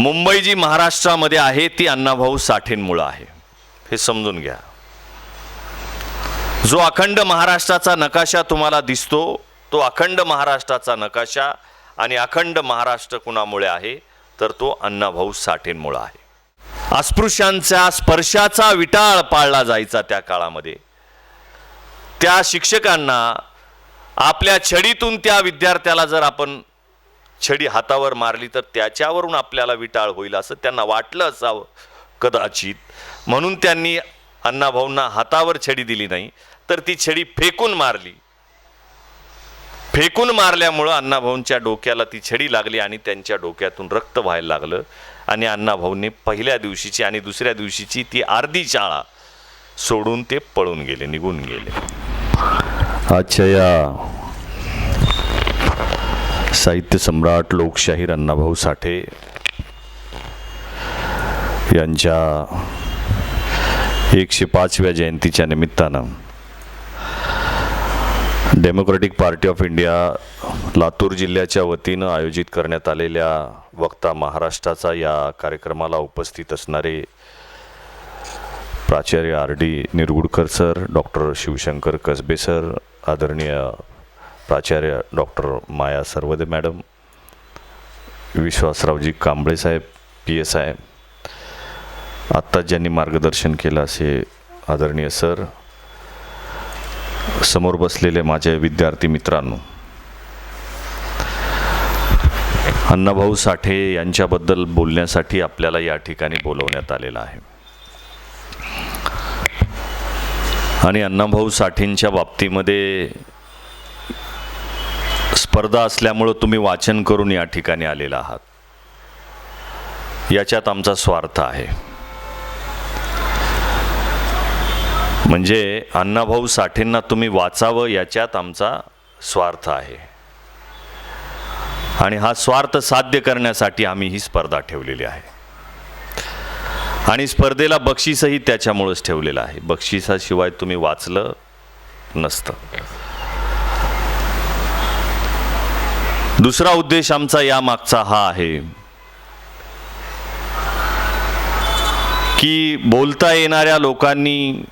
मुंबई जी महाराष्ट्रामध्ये आहे ती अण्णाभाऊ साठेंमुळं आहे. हे समजून घ्या. जो अखंड महाराष्ट्राचा नकाशा तुम्हाला दिसतो तो अखंड महाराष्ट्राचा नकाशा आणि अखंड महाराष्ट्र कुणामुळे आहे तर तो अण्णाभाऊ साठेंमुळं आहे. अस्पृश्यांच्या स्पर्शाचा विटाळ पाळला जायचा त्या काळामध्ये. त्या शिक्षकांना आपल्या छडीतून त्या विद्यार्थ्याला जर आपण छडी हातावर मारली तर त्याच्यावरून आपल्याला विटाळ होईल असं त्यांना वाटलं असावं कदाचित. म्हणून त्यांनी अण्णाभाऊंना हातावर छडी दिली नाही तर ती छडी फेकून मारली. फेकून मारल्यामुळं अण्णाभाऊंच्या डोक्याला ती छडी लागली आणि त्यांच्या डोक्यातून रक्त व्हायला लागलं. आणि अण्णाभाऊंनी पहिल्या दिवशीची आणि दुसऱ्या दिवशीची ती अर्धी शाळा सोडून ते पळून गेले निघून गेले. आजच्या या. साहित्य सम्राट लोकशाहीर अण्णाभाऊ साठे यांच्या एकशे पाचव्या जयंतीच्या निमित्तानं democratic party of India Latur जिल्ह्याच्या वतीनं आयोजित करण्यात आलेल्या वक्ता महाराष्ट्राचा या कार्यक्रमाला उपस्थित असणारे प्राचार्य R D Nirgudkar sir doctor Shivshankar Kasbe sir आदरणीय प्राचार्य डॉक्टर माया सर्वदे मॅडम विश्वासरावजी कांबळे साहेब पी एस आय आत्ताच ज्यांनी मार्गदर्शन केलं असे आदरणीय सर समोर बसलेले माझे विद्यार्थी मित्रांनो अण्णाभाऊ साठे यांच्याबद्दल बोलण्यासाठी आपल्याला या ठिकाणी बोलवण्यात आलेलं आहे. आणि अण्णाभाऊ साठेंच्या बाबतीमध्ये स्पर्धा असल्यामुळं तुम्ही वाचन करून या ठिकाणी आलेला आहात. याच्यात आमचा स्वार्थ आहे. म्हणजे अण्णाभाऊ साठेंना तुम्ही वाचावं याच्यात आमचा स्वार्थ आहे. आणि हा स्वार्थ साध्य करण्यासाठी आम्ही ही स्पर्धा ठेवलेली आहे. आणि स्पर्धेला बक्षीसही त्याच्यामुळंच ठेवलेलं आहे. बक्षिसाशिवाय तुम्ही वाचलं नसतं. दुसरा उद्देश आमचा या मागचा हा आहे. की बोलता येणाऱ्या लोकांनी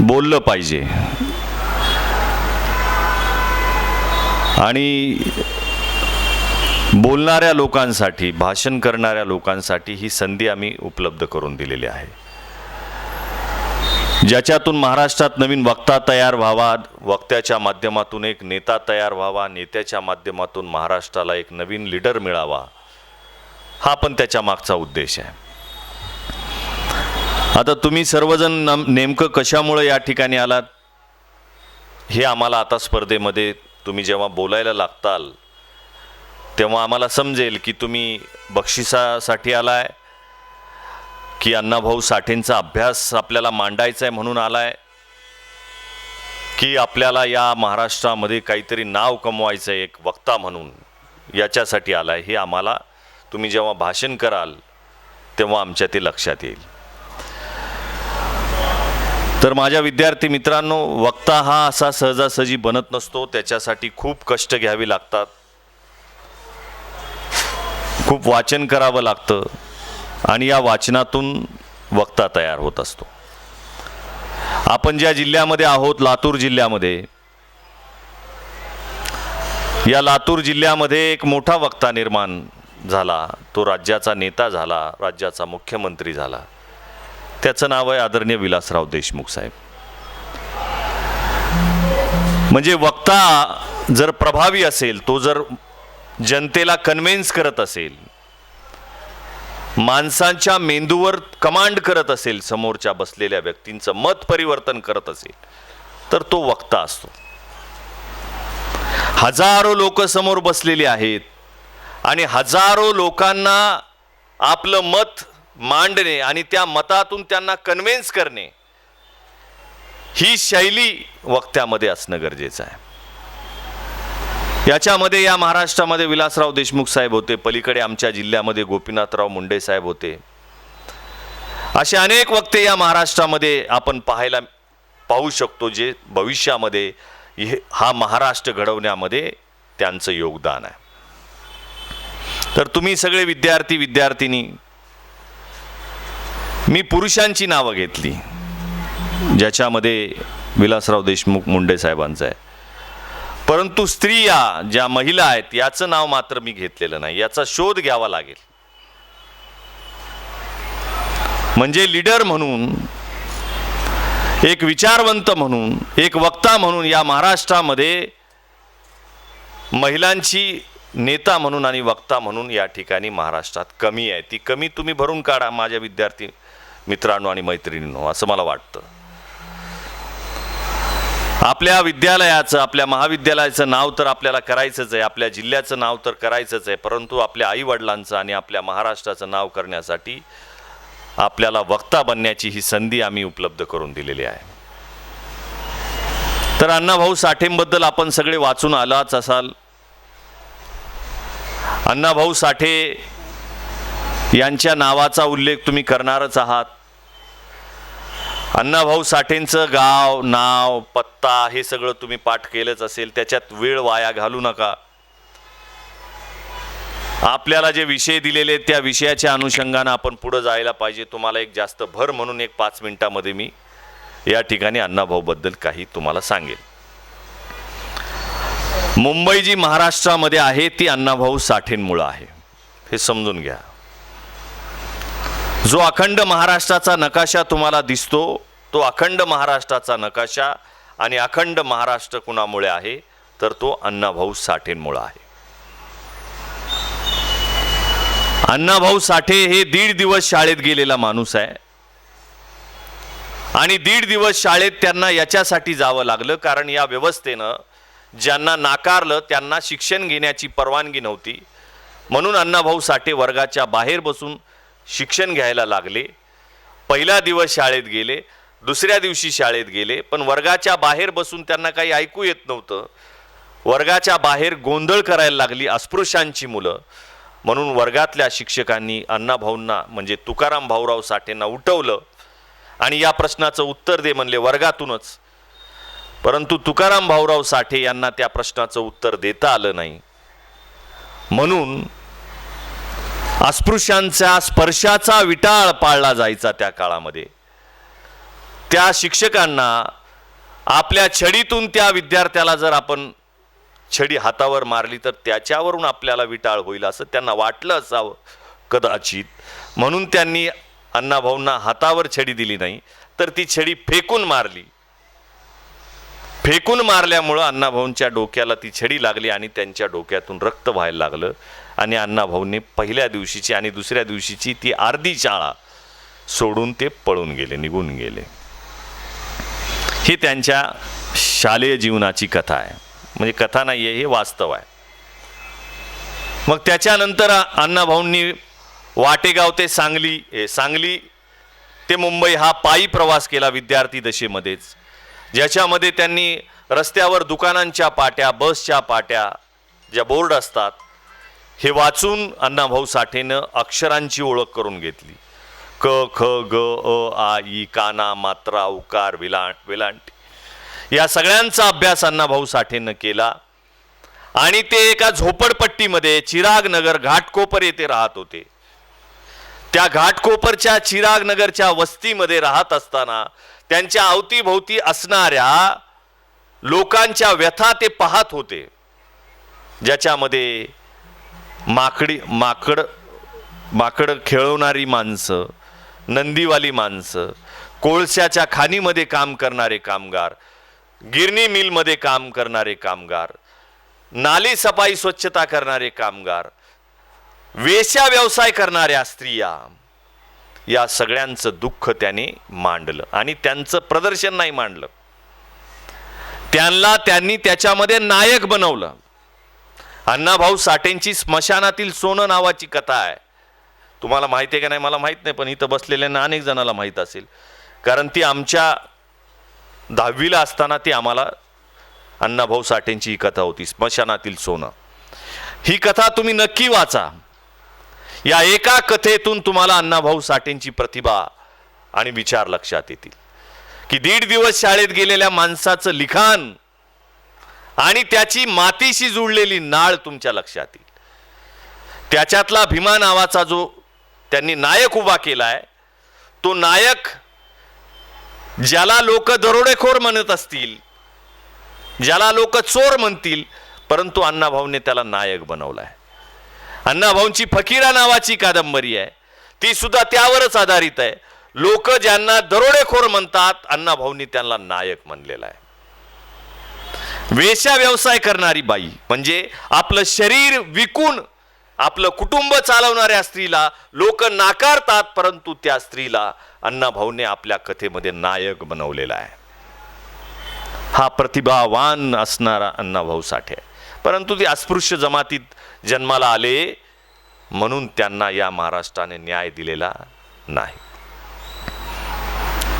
बोललं पाहिजे. आणि बोलणाऱ्या लोकांसाठी भाषण करणाऱ्या लोकांसाठी ही संधी आम्ही उपलब्ध करून दिलेली आहे. ज्याच्यातून महाराष्ट्रात नवीन वक्ता तयार व्हावा वक्त्याच्या माध्यमातून एक नेता तयार व्हावा नेत्याच्या माध्यमातून महाराष्ट्राला एक नवीन लीडर मिळावा हा पण त्याच्या मागचा उद्देश आहे. आता तुम्ही सर्वजण नम- नेमकं कशामुळं या ठिकाणी आलात? हे आम्हाला आता स्पर्धेमध्ये तुम्ही जेव्हा बोलायला लागताल तेव्हा आम्हाला समजेल की तुम्ही बक्षिसासाठी आलाय की अण्णाभाऊ साठेंचा अभ्यास आपल्याला मांडायचा आहे म्हणून आलाय की आपल्याला या महाराष्ट्रामध्ये काहीतरी नाव कमवायचं आहे एक वक्ता म्हणून याच्यासाठी आलाय हे आम्हाला तुम्ही जेव्हा भाषण कराल तेव्हा आमच्या ते लक्षात येईल. तर माझ्या विद्यार्थी मित्रांनो वक्ता हा असा सहजासहजी बनत नसतो त्याच्यासाठी खूप कष्ट घ्यावी लागतात. खूप वाचन करावं लागतं. आणि या वाचनातून वक्ता तयार होत असतो. आपण ज्या जिल्ह्यामध्ये आहोत लातूर जिल्ह्यामध्ये या लातूर जिल्ह्यामध्ये एक मोठा वक्ता निर्माण झाला तो राज्याचा नेता झाला राज्याचा मुख्यमंत्री झाला. त्याचं नाव आहे आदरणीय विलासराव देशमुख साहेब. म्हणजे वक्ता जर प्रभावी असेल तो जर जनतेला कन्व्हिन्स करत असेल माणसांच्या मेंदूवर कमांड करत असेल समोरच्या बसलेल्या व्यक्तींचं मत परिवर्तन करत असेल तर तो वक्ता असतो. हजारो लोक समोर बसलेली आहेत आणि हजारो लोकांना आपलं मत मांडणे आणि त्या मतातून त्यांना कन्व्हिन्स करणे ही शैली वक्त्यामध्ये असणं गरजेचं आहे. याच्यामध्ये या महाराष्ट्रामध्ये विलासराव देशमुख साहेब होते. पलीकडे आमच्या जिल्ह्यामध्ये गोपीनाथराव मुंडे साहेब होते. असे अनेक वक्ते या महाराष्ट्रामध्ये आपण पाहायला पाहू शकतो जे भविष्यामध्ये हा महाराष्ट्र घडवण्यामध्ये त्यांचं योगदान आहे. तर तुम्ही सगळे विद्यार्थी विद्यार्थिनी मी पुरुषांची नावं घेतली ज्याच्यामध्ये विलासराव देशमुख मुंडे साहेबांचं आहे. परंतु स्त्रिया ज्या महिला आहेत याचं नाव मात्र मी घेतलेलं नाही. याचा शोध घ्यावा लागेल. म्हणजे लीडर म्हणून एक विचारवंत म्हणून एक वक्ता म्हणून या महाराष्ट्रामध्ये महिलांची नेता म्हणून आणि वक्ता म्हणून या ठिकाणी महाराष्ट्रात कमी आहे. ती कमी तुम्ही भरून काढा माझ्या विद्यार्थी मित्रांनो आणि मैत्रिणींनो असं मला वाटतं. आपल्या विद्यालयाचं आपल्या महाविद्यालयाचं नाव तर आपल्याला करायचंच आहे आपल्या जिल्ह्याचं नाव तर करायचंच आहे परंतु आपल्या आईवडिलांचं आणि आपल्या महाराष्ट्राचं नाव करण्यासाठी आपल्याला वक्ता बनण्याची ही संधी आम्ही उपलब्ध करून दिलेली आहे. तर अण्णाभाऊ साठेंबद्दल आपण सगळे वाचून आलाच असाल. अण्णाभाऊ साठे यांच्या नावाचा उल्लेख तुम्ही करणारच आहात. अण्णाभाऊ साठेंचं गाव नाव पत्ता हे सगळं तुम्ही पाठ केलंच असेल त्याच्यात वेळ वाया घालू नका. आपल्याला जे विषय दिलेले त्या विषयाच्या अनुषंगानं आपण पुढं जायला पाहिजे. तुम्हाला एक जास्त भर म्हणून एक पाच मिनिटामध्ये मी या ठिकाणी अण्णाभाऊबद्दल काही तुम्हाला सांगेल. मुंबई जी महाराष्ट्रामध्ये आहे ती अण्णाभाऊ साठेंमुळं आहे. हे समजून घ्या. जो अखंड महाराष्ट्राचा नकाशा तुम्हाला दिसतो तो अखंड महाराष्ट्राचा नकाशा आणि अखंड महाराष्ट्र कुणामुळे आहे तर तो अण्णाभाऊ साठेंमुळं आहे. अण्णाभाऊ साठे हे दीड दिवस शाळेत गेलेला माणूस आहे. आणि दीड दिवस शाळेत त्यांना याच्यासाठी जावं लागलं कारण या व्यवस्थेनं ज्यांना नाकारलं त्यांना शिक्षण घेण्याची परवानगी नव्हती. म्हणून अण्णाभाऊ साठे वर्गाच्या बाहेर बसून शिक्षण घ्यायला लागले. पहिला दिवस शाळेत गेले दुसऱ्या दिवशी शाळेत गेले पण वर्गाच्या बाहेर बसून त्यांना काही ऐकू येत नव्हतं. वर्गाच्या बाहेर गोंधळ करायला लागली अस्पृश्यांची मुलं. म्हणून वर्गातल्या शिक्षकांनी अण्णाभाऊंना म्हणजे तुकाराम भाऊराव साठेंना उठवलं आणि या प्रश्नाचं उत्तर दे म्हणले वर्गातूनच. परंतु तुकाराम भाऊराव साठे यांना त्या प्रश्नाचं उत्तर देता आलं नाही. म्हणून अस्पृश्यांच्या स्पर्शाचा विटाळ पाळला जायचा त्या काळामध्ये. त्या शिक्षकांना आपल्या छडीतून त्या विद्यार्थ्याला जर आपण छडी हातावर मारली तर त्याच्यावरून आपल्याला विटाळ होईल असं त्यांना वाटलं असावं कदाचित. म्हणून त्यांनी अण्णाभाऊंना हातावर छडी दिली नाही तर ती छडी फेकून मारली. फेकून मारल्यामुळं अण्णाभाऊंच्या डोक्याला ती छडी लागली आणि त्यांच्या डोक्यातून रक्त व्हायला लागलं. आणि अण्णाभाऊंनी पहिल्या दिवशीची आणि दुसऱ्या दिवशीची ती अर्धी शाळा सोडून ते पळून गेले निघून गेले. ही त्यांच्या शालेय जीवनाची कथा आहे. म्हणजे कथा नाही आहे हे वास्तव आहे. मग त्याच्यानंतर अण्णाभाऊंनी वाटेगाव ते सांगली सांगली ते मुंबई हा पायी प्रवास केला विद्यार्थी दशेमध्येच. ज्याच्यामध्ये त्यांनी रस्त्यावर दुकानांच्या पाट्या बसच्या पाट्या ज्या बोर्ड असतात हे वाचून अण्णाभाऊ साठेनं अक्षरांची ओळख करून घेतली. क ख ग अ आ ई काना मात्रा उकार विलांट वेलांट. या सगळ्यांचा अभ्यास अण्णाभाऊ साठेनं केला. आणि ते एका झोपडपट्टीमध्ये चिराग नगर घाटकोपर येथे राहत होते. त्या घाटकोपरच्या चिराग नगरच्या वस्तीमध्ये राहत असताना त्यांच्या अवतीभोवती असणाऱ्या लोकांच्या व्यथा ते पाहत होते. ज्याच्यामध्ये माकडी माकड माकड खेळवणारी माणसं नंदीवाली माणसं कोळशाच्या खाणीमध्ये काम करणारे कामगार गिरणी मिलमध्ये काम करणारे कामगार नाली सफाई स्वच्छता करणारे कामगार वेश्या व्यवसाय करणाऱ्या स्त्रिया या सगळ्यांचं दुःख त्याने मांडलं आणि त्यांचं प्रदर्शन नाही मांडलं. त्यांना त्यांनी त्याच्यामध्ये नायक बनवलं. अण्णाभाऊ साठेंची स्मशानातील सोनं नावाची कथा आहे. तुम्हाला माहिती आहे का नाही? मला माहीत नाही पण इथं बसलेल्यांना अनेक जणाला माहीत असेल. कारण ती आमच्या दहावीला असताना ती आम्हाला अण्णाभाऊ साठेंची ही कथा होती स्मशानातील सोनं. ही कथा तुम्ही नक्की वाचा. या एका कथेतून तुम्हाला अण्णाभाऊ साठेंची प्रतिभा आणि विचार लक्षात येतील. की दीड दिवस शाळेत गेलेल्या माणसाचं लिखाण आणि त्याची मातीशी जुळलेली नाळ तुमच्या लक्षात येईल. त्याच्यातला भीमा नावाचा जो त्यांनी नायक उभा केला आहे तो नायक ज्याला लोक दरोडेखोर म्हणत असतील ज्याला लोक चोर म्हणतील परंतु अण्णाभाऊने त्याला नायक बनवलाय. अण्णाभाऊंची फकीरा नावाची कादंबरी आहे. ती सुद्धा त्यावरच आधारित आहे. लोक ज्यांना दरोडेखोर म्हणतात अण्णाभाऊंनी त्यांना नायक म्हणलेला आहे. वेश्या व्यवसाय करणारी बाई. म्हणजे आपलं शरीर विकून आपलं कुटुंब चालवणाऱ्या स्त्रीला लोक नाकारतात परंतु त्या स्त्रीला अण्णाभाऊने आपल्या कथेमध्ये नायक बनवलेला आहे. हा प्रतिभावान असणारा अण्णाभाऊ साठे परंतु ते अस्पृश्य जमातीत जन्माला आले म्हणून त्यांना या महाराष्ट्राने न्याय दिलेला नाही.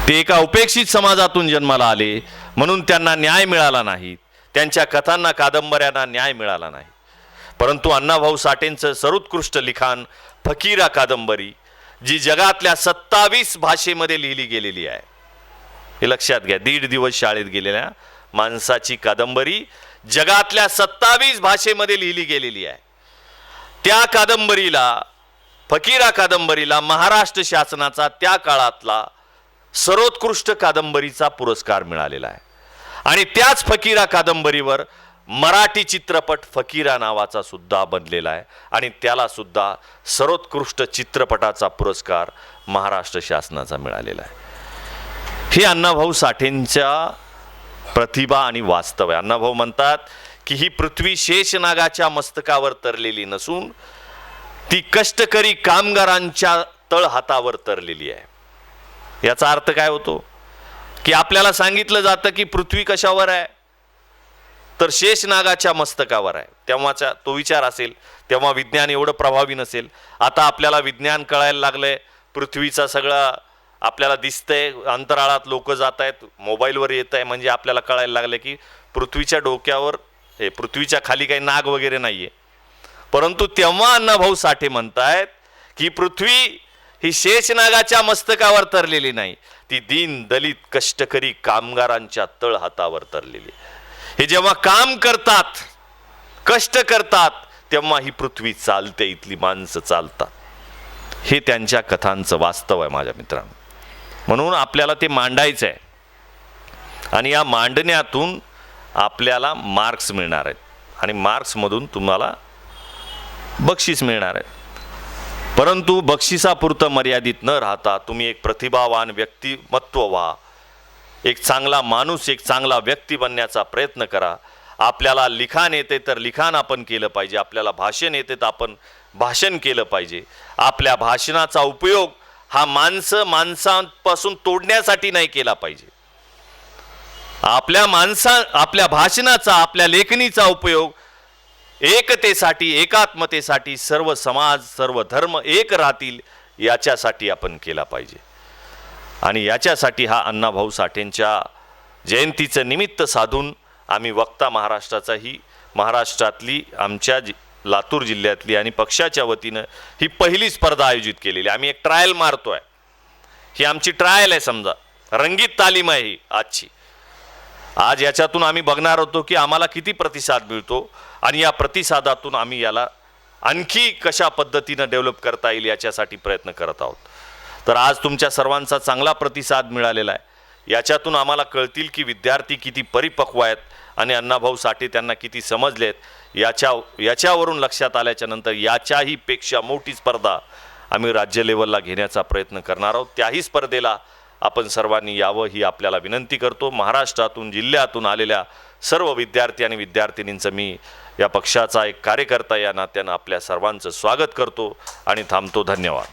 ते एका उपेक्षित समाजातून जन्माला आले म्हणून त्यांना न्याय मिळाला नाही. त्यांच्या कथांना कादंबऱ्यांना न्याय मिळाला नाही. परंतु अण्णाभाऊ साठेंचं सर्वोत्कृष्ट लिखाण फकीरा कादंबरी जी जगातल्या सत्तावीस भाषेमध्ये लिहिली गेलेली आहे. हे लक्षात घ्या दीड दिवस शाळेत गेलेल्या माणसाची कादंबरी जगातल्या सत्तावीस भाषेमध्ये लिहिली गेलेली आहे. त्या कादंबरीला फकीरा कादंबरीला महाराष्ट्र शासनाचा त्या काळातला सर्वोत्कृष्ट कादंबरीचा पुरस्कार मिळालेला आहे. आणि त्याच फकीरा कादंबरीवर मराठी चित्रपट फकीरा नावाचा सुद्धा बनलेला आहे. आणि त्याला सुद्धा सर्वोत्कृष्ट चित्रपटाचा पुरस्कार महाराष्ट्र शासनाचा मिळालेला आहे. हे अण्णाभाऊ साठेंच्या प्रतिभा आणि वास्तव आहे. अण्णाभाऊ म्हणतात की ही पृथ्वी शेषनागाच्या मस्तकावर तरलेली नसून ती कष्टकरी कामगारांच्या तळहातावर तरलेली आहे. याचा अर्थ काय होतो? की आपल्याला सांगितलं जातं की पृथ्वी कशावर आहे? तर शेषनागाच्या मस्तकावर आहे. तेव्हाचा तो विचार असेल तेव्हा विज्ञान एवढं प्रभावी नसेल. आता आपल्याला विज्ञान कळायला लागलंय. पृथ्वीचा सगळा आपल्याला दिसतंय. अंतराळात लोक जात आहेत मोबाईलवर येत आहे म्हणजे आपल्याला कळायला लागलं की पृथ्वीच्या डोक्यावर हे पृथ्वीच्या खाली काही नाग वगैरे नाहीये. परंतु तेव्हा अण्णाभाऊ साठे म्हणतायत की पृथ्वी ही शेषनागाच्या मस्तकावर तरलेली नाही. ती दीन दलित कष्टकरी कामगारांच्या तळ हातावर तरलेली. आहे. हे जेव्हा काम करतात कष्ट करतात तेव्हा ही पृथ्वी चालते इथली माणसं चालतात. हे त्यांच्या कथांचं वास्तव आहे माझ्या मित्रांनो. म्हणून आपल्याला ते मांडायचं आहे आणि या मांडण्यातून आपल्याला मार्क्स मिळणार आहेत. आणि मार्क्समधून तुम्हाला बक्षीस मिळणार आहे परंतु बक्षिसापुरतं मर्यादित न राहता तुम्ही एक प्रतिभावान व्यक्तिमत्व व्हा. एक चांगला माणूस एक चांगला व्यक्ती बनण्याचा प्रयत्न करा. आपल्याला लिखाण येते तर लिखाण आपण केलं पाहिजे. आपल्याला भाषण येते तर आपण भाषण केलं पाहिजे. आपल्या भाषणाचा उपयोग हा माणसं माणसांपासून तोडण्यासाठी नाही केला पाहिजे. आपल्या माणसा आपल्या भाषणाचा आपल्या लेखणीचा उपयोग एकतेसाठी एकात्मतेसाठी सर्व समाज सर्व धर्म एक राहतील याच्यासाठी आपण केला पाहिजे. आणि याच्यासाठी हा अण्णाभाऊ साठेंच्या जयंतीचं निमित्त साधून आम्ही वक्ता महाराष्ट्राचाही महाराष्ट्रातली आमच्या जि लातूर जिल्ह्यातली आणि पक्षाच्या वतीनं ही पहिली स्पर्धा आयोजित केलेली. आहे. आम्ही एक ट्रायल मारतोय. ही आमची ट्रायल आहे समजा. रंगीत तालीम आहे ही आजची. आज याच्यातून आम्ही बघणार होतो की आम्हाला किती प्रतिसाद मिळतो आणि या प्रतिसादातून आम्ही याला आणखी कशा पद्धतीनं डेव्हलप करता येईल याच्यासाठी प्रयत्न करत आहोत. तर आज तुमच्या सर्वांचा चांगला प्रतिसाद मिळालेला आहे. याच्यातून आम्हाला कळतील की विद्यार्थी किती परिपक्व आहेत आणि अण्णाभाऊ साठे त्यांना किती समजले आहेत. याच्या याच्यावरून लक्षात आल्याच्यानंतर याच्याही पेक्षा मोठी स्पर्धा आम्ही राज्य लेवलला घेण्याचा प्रयत्न करणार आहोत. त्याही स्पर्धेला आपण सर्वांनी यावं ही आपल्याला विनंती करतो. महाराष्ट्रातून जिल्ह्यातून आलेल्या सर्व विद्यार्थी आणि विद्यार्थिनींचं मी या पक्षाचा एक कार्यकर्ता या नात्यानं आपल्या सर्वांचं स्वागत करतो आणि थांबतो. धन्यवाद.